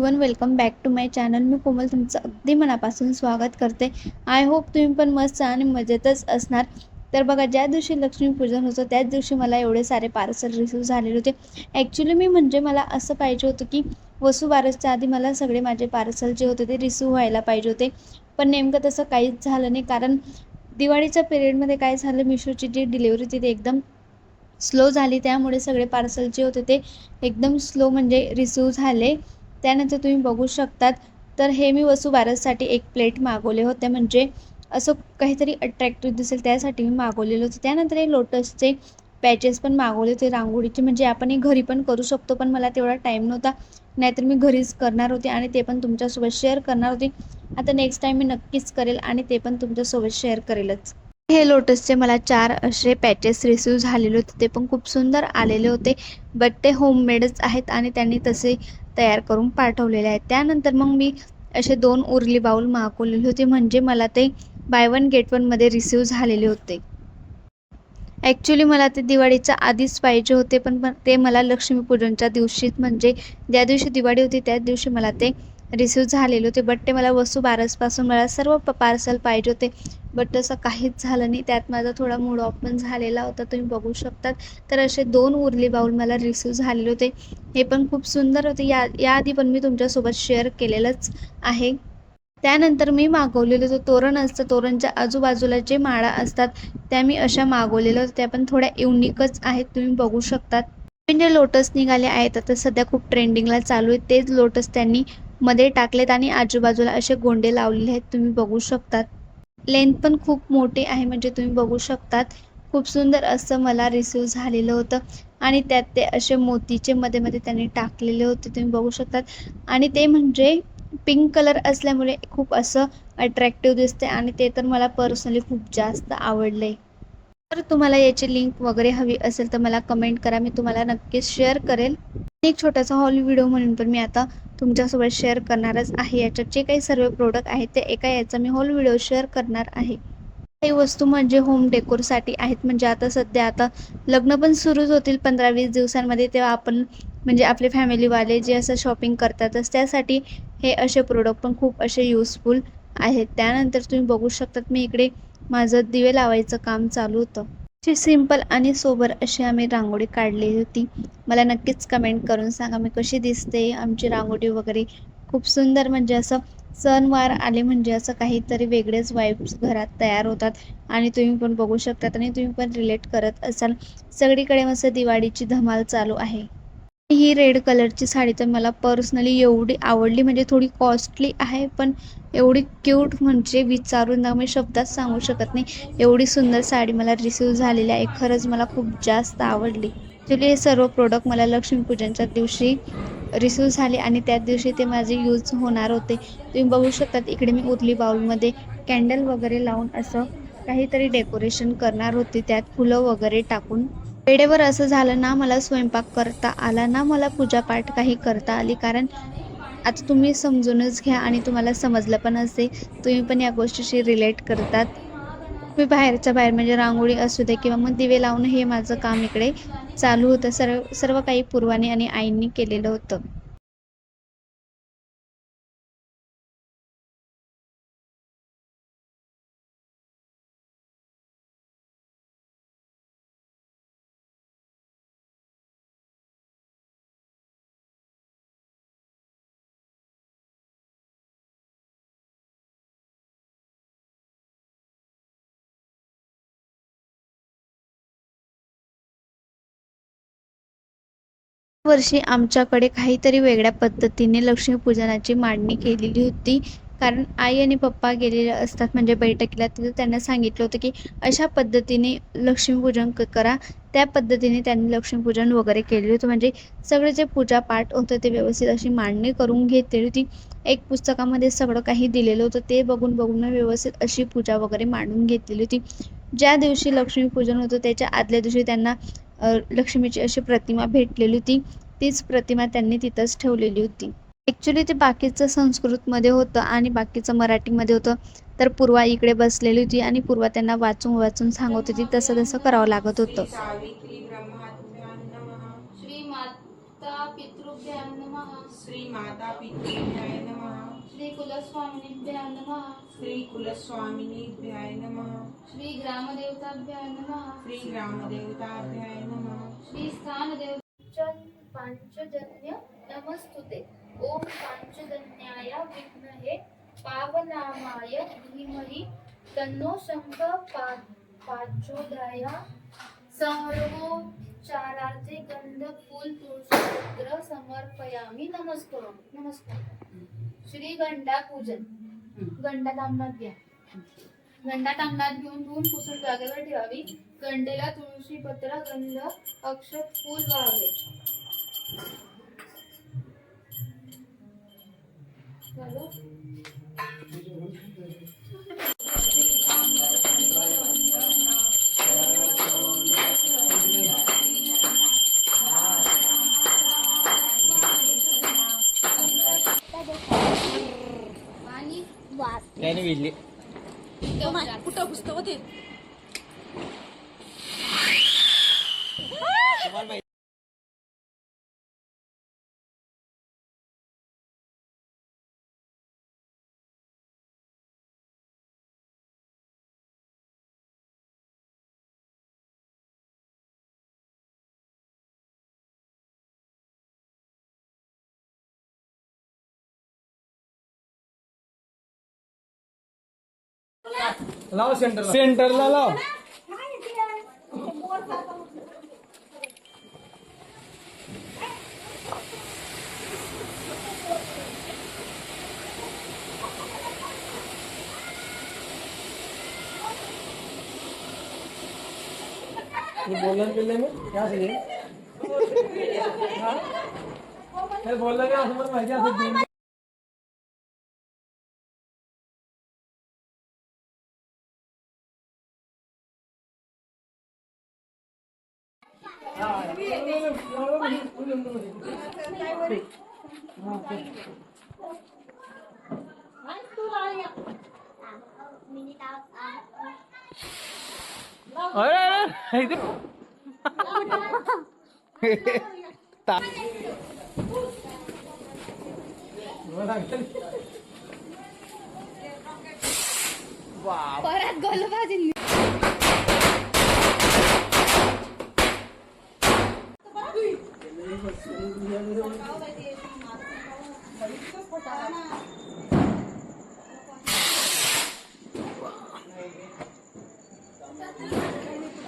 Welcome back to my channel मी कोमल तुमचं अगदी मनापासून स्वागत करते. आय होप तुम्ही पण मस्त आणि मजेतच असणार. तर बघा ज्या दिवशी लक्ष्मीपूजन होतं त्याच दिवशी मला एवढे सारे पार्सल रिसीव झालेले होते. ॲक्च्युली मी म्हणजे मला असं पाहिजे होतं की वसुबारसच्या आधी मला सगळे माझे पार्सल जे होते ते रिसीव व्हायला पाहिजे होते. पण नेमकं तसं काहीच झालं नाही कारण दिवाळीच्या पिरियडमध्ये काय झालं मिशोची जी डिलिव्हरी होती ती एकदम स्लो झाली. त्यामुळे सगळे पार्सल जे होते ते एकदम स्लो म्हणजे रिसीव झाले. त्यानंतर तुम्ही बघू शकतात. तर हे मी वसुबारससाठी एक प्लेट मागवले होते. म्हणजे असं काहीतरी अट्रॅक्टिव्ह दिसेल त्यासाठी मी मागवलेलं होतं. त्यानंतर हे लोटसचे पॅचेस पण मागवले होते रांगोळीचे. म्हणजे आपण हे घरी पण करू शकतो पण मला तेवढा टाईम नव्हता. नाहीतर मी घरीच करणार होते आणि ते पण तुमच्यासोबत शेअर करणार होते. आता नेक्स्ट टाईम मी नक्कीच करेल आणि ते पण तुमच्यासोबत शेअर करेलच. हे लोटसचे मला चार असे पॅचेस रिसीव झालेले होते. ते पण खूप सुंदर आलेले होते. बट ते होममेडच आहेत आणि त्यांनी तसे तयार करून पाठवलेले आहेत. त्यानंतर मग मी असे दोन उरली बाऊल मागवलेले होते. म्हणजे मला ते बाय वन गेट वनमध्ये रिसीव झालेले होते. ॲक्च्युली मला ते दिवाळीच्या आधीच पाहिजे होते. पण पण ते मला लक्ष्मीपूजनच्या दिवशीच म्हणजे ज्या दिवशी दिवाळी होती त्याच दिवशी मला ते रिसीव झालेले होते बट ते मला वस्तू बारसपासून मला सर्व प पार्सल पाहिजे होते. बट तसं काहीच झालं नाही. त्यात माझा थोडा मूड ऑफ पण झालेला होता. तुम्ही बघू शकतात. तर असे दोन उरली बाऊल मला रिसीव झालेले होते. हे पण खूप सुंदर होते. या याआधी पण मी तुमच्यासोबत शेअर केलेलंच आहे. त्यानंतर मी मागवलेलं जो तोरण असतं. तोरणच्या आजूबाजूला जे माळा असतात त्या मी अशा मागवलेल्या होत्या. त्या पण थोड्या युनिकच आहेत. तुम्ही बघू शकतात. जे लोटस निघाले आहेत. आता सध्या खूप ट्रेंडिंगला चालू आहेत तेच लोटस त्यांनी मध्ये टाकलेत आणि आजूबाजूला असे गोंडे लावलेले आहेत. तुम्ही बघू शकतात. लेंथ पण खूप मोठी आहे म्हणजे तुम्ही बघू शकतात. खूप सुंदर असं मला रिसिव्ह झालेलं होतं. आणि त्यात ते असे मोतीचे मध्ये मध्ये त्यांनी टाकलेले होते तुम्ही बघू शकतात. आणि ते म्हणजे पिंक कलर असल्यामुळे खूप असं अट्रॅक्टिव्ह दिसते आणि ते तर मला पर्सनली खूप जास्त आवडले तर तुम्हाला याची लिंक वगैरे हवी असेल तर मला कमेंट करा मी तुम्हाला नक्कीच शेअर करेल. एक छोटासा हॉल व्हिडिओ म्हणून पण मी आता तुमच्यासोबत शेअर करणारच आहे. याच्यात जे काही सर्व प्रोडक्ट आहेत ते एका याचा मी हॉल व्हिडिओ शेअर करणार आहे. काही वस्तू म्हणजे होम डेकोरसाठी आहेत. म्हणजे आता सध्या आता लग्न पण सुरूच होतील पंधरा वीस दिवसांमध्ये तेव्हा आपण म्हणजे आपले फॅमिलीवाले जे असं शॉपिंग करतातच त्यासाठी हे असे प्रोडक्ट पण खूप असे यूजफुल आहेत. त्यानंतर तुम्ही बघू शकतात मी इकडे माझं दिवे लावायचं काम चालू होतं. अशी सिंपल आणि सोबर अशी आम्ही रांगोळी काढलेली होती. मला नक्कीच कमेंट करून सांगा मी कशी दिसते? आमची रांगोळी वगैरे खूप सुंदर म्हणजे असं सणवार आले म्हणजे असं काहीतरी वेगळेच वाईब्स घरात तयार होतात. आणि तुम्ही पण बघू शकतात आणि तुम्ही पण रिलेट करत असाल. सगळीकडे मस्त दिवाळीची धमाल चालू आहे. ही रेड कलरची साडी तर मला पर्सनली एवढी आवडली म्हणजे थोडी कॉस्टली आहे पण एवढी क्यूट म्हणजे विचारून ना मी शब्दात सांगू शकत नाही. एवढी सुंदर साडी मला रिसीव झालेली आहे खरंच मला खूप जास्त आवडली. ॲक्च्युली हे सर्व प्रोडक्ट मला लक्ष्मीपूजनच्या दिवशी रिसीव झाले आणि त्याच दिवशी ते माझे यूज होणार होते. तुम्ही बघू शकतात इकडे मी उरली बाऊलमध्ये कॅन्डल वगैरे लावून असं काहीतरी डेकोरेशन करणार होते त्यात फुलं वगैरे टाकून वेळेवर असं झालं ना मला स्वयंपाक करता आला ना मला पूजापाठ काही करता आली. कारण आता तुम्ही समजूनच घ्या आणि तुम्हाला समजलं पण असेल. तुम्ही पण या गोष्टीशी रिलेट करतात. मी बाहेरच्या बाहेर म्हणजे रांगोळी असू दे किंवा मग दिवे लावणं हे माझं काम इकडे चालू होतं. सर्व सर्व काही पूर्वाने आणि आईंनी केलेलं होतं. वर्षी आमच्याकडे काहीतरी वेगळ्या पद्धतीने लक्ष्मीपूजनाची मांडणी केलेली होती. कारण आई आणि पप्पा गेलेले असतात म्हणजे बैठकीला तिथं त्यांना सांगितलं होतं की अशा पद्धतीने लक्ष्मीपूजन करा. त्या पद्धतीने त्यांनी लक्ष्मीपूजन वगैरे केलेलं होतं. म्हणजे सगळे जे पूजापाठ होतं ते व्यवस्थित अशी मांडणी करून घेतलेली होती. एक पुस्तकामध्ये सगळं काही दिलेलं होतं. ते बघून बघून व्यवस्थित अशी पूजा वगैरे मांडून घेतलेली होती. ज्या दिवशी लक्ष्मीपूजन होतं त्याच्या आदल्या दिवशी त्यांना लक्ष्मीची अशी प्रतिमा भेटलेली होती. तीच प्रतिमा त्यांनी तिथंच ठेवलेली होती. ॲक्च्युली ते बाकीचं संस्कृतमध्ये होतं आणि बाकीचं मराठीमध्ये होतं. तर पूर्वा इकडे बसलेली होती आणि पूर्वा त्यांना वाचून वाचून सांगत होती. तसं तसं करावं लागत होतं. सावित्री ब्रह्मात्म्यां नमः. श्रीमात माता नमः. श्री माता पितृभ्याय नमः. श्री श्रीकुलस्वामिनिभ्यः नमः। श्री कुलस्वामिनी श्रीकुलस्वामिनिभ्याय नमः। श्री ग्राम देवता श्रीग्रामदेवताभ्याय नमः। श्री ग्राम देवता श्रीग्रामदेवताभ्याय नमः। श्री स्थान श्रीस्थानदेव पांचजन्य नमस्तुते। ओम पांचजन्याय विघ्नहे पावनामाय धीमहि तन्नो शङ्कर पाचोदय संहर्गोच्चाराचे गंधफूल तुळशीपत्र समर्पयामि। नमस्कार नमस्कार श्री गंडा पूजन गंडा तांबणात घ्या. गंडा तांबणात घेऊन धुवून पुसून जागेवर ठेवावी. गंडेला तुळशी पत्र गंध अक्षत फूल व्हावे. झालं? त्याने विजली. कुठं पुस्तक होते? लाव सेंटर सेंटरला लाव बोलन बिलने में क्या सही है? बोलला का असं पण माहिती असं परत गोलबाजी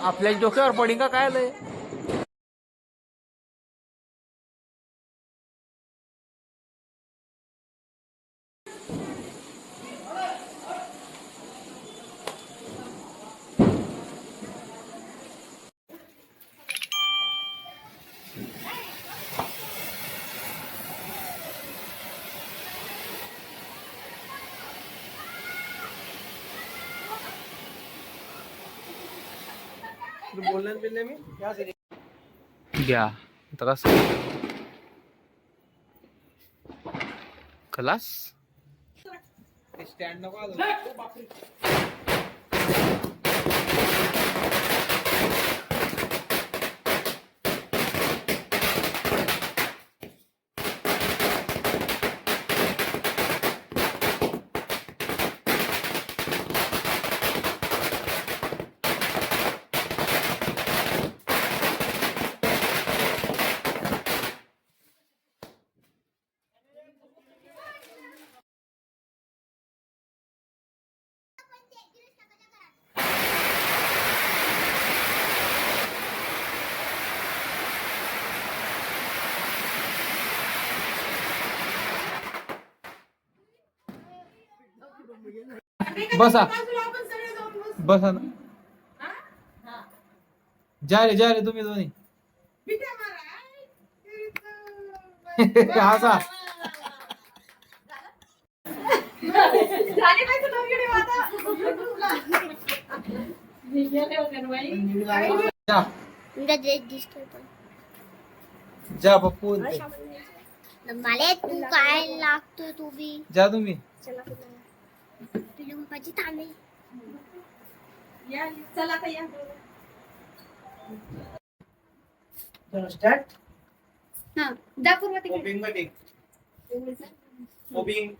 आपल्या डोक्यावर पडिंग का बोलने बिलने में? घ्या. आता कसं? खलास? स्टँड नको बसा. बसा. ना. जा रे जा रे तुम्ही दोन्ही. हसा. जा. जा पप्पू मला तू काय लागतोय तू बी? जा तुम्ही. चला तुझ्या पप्पाची तांबे हा दाखव मग तिकडे. ओबिंगमध्ये. ओबिंग